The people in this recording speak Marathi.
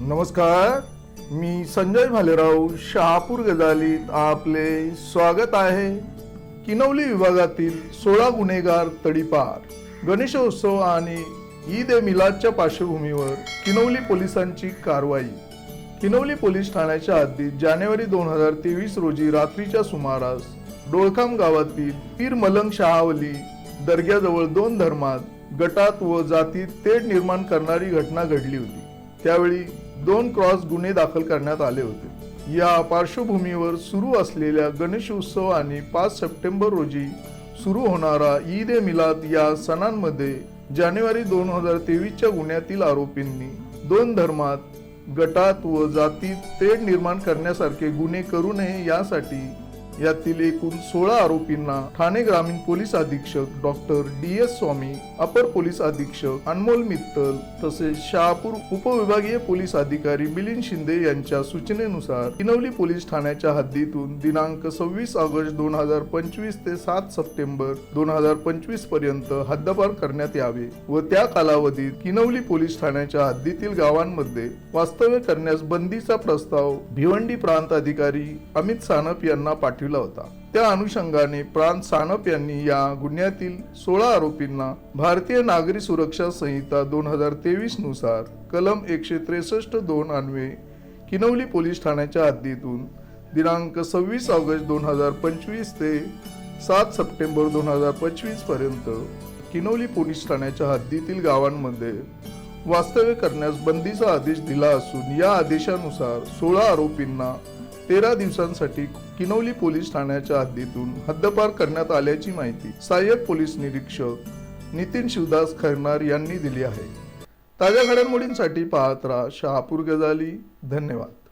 नमस्कार मी संजय भालेराव शहापूर गजालीत आपले स्वागत आहे. किनवली विभागातील सोळा गुन्हेगार तडीपार गणेशोत्सव आणि ईद ए मिलादच्या पार्श्वभूमीवर किनवली पोलिसांची कारवाई. किनवली पोलीस ठाण्याच्या हद्दीत जानेवारी दोन हजार तेवीस रोजी रात्रीच्या सुमारास डोळखाम गावातील पीर मलंग शहावली दर्ग्याजवळ दोन धर्मात गटात व जातीत तेढ निर्माण करणारी घटना घडली होती. त्यावेळी दोन क्रॉस गुन्हे दाखल करण्यात आले होते. या पार्श्वभूमीवर सुरू असलेल्या गणेशोत्सव आणि पाच सप्टेंबर रोजी सुरू होणारा ईद ए मिलाद या सणांमध्ये जानेवारी दोन हजार तेवीसच्या गुन्ह्यातील आरोपींनी दोन धर्मात गटात व जातीत तेढ निर्माण करण्यासारखे गुन्हे करू नये यासाठी यातील एकूण सोळा आरोपींना ठाणे ग्रामीण पोलीस अधीक्षक डॉक्टर डी एस स्वामी अपर पोलीस अधीक्षक अनमोल मित्तल तसेच शहापूर उपविभागीय पोलीस अधिकारी मिलिंद शिंदे यांच्या सूचनेनुसार किनवली पोलीस ठाण्याच्या हद्दीतून दिनांक सव्वीस ऑगस्ट दोन हजार पंचवीस ते सात सप्टेंबर दोन हजार पंचवीसपर्यंत हद्दपार करण्यात यावे व त्या कालावधीत किनवली पोलीस ठाण्याच्या हद्दीतील गावांमध्ये वास्तव्य करण्यास बंदीचा प्रस्ताव भिवंडी प्रांत अधिकारी अमित सानप यांना पाठविला. पाठविला होता. त्या अनुषंगाने प्राण सानप यांनी या गुन्ह्यातील सोळा आरोपींना भारतीय नागरी सुरक्षा संहिता दोन हजार तेवीसनुसार कलम एकशे त्रेसष्ट दोन अन्वे किनवली पोलीस ठाण्याच्या हद्दीतून दिनांक सव्वीस ऑगस्ट दोन हजार पंचवीस ते सात सप्टेंबर दोन हजार पंचवीसपर्यंत किनवली पोलीस ठाण्याच्या हद्दीतील गावांमध्ये वास्तव्य करण्यास बंदीचा आदेश दिला असून या आदेशानुसार सोळा आरोपींना तेरा दिवसांसाठी किनवली पोलीस ठाण्याच्या हद्दीतून हद्दपार करण्यात आल्याची माहिती सहाय्यक पोलीस निरीक्षक नितीन शिवदास खैरनार यांनी दिली आहे. ताज्या घडामोडींसाठी पाहत राहा शहापूर गजाली. धन्यवाद.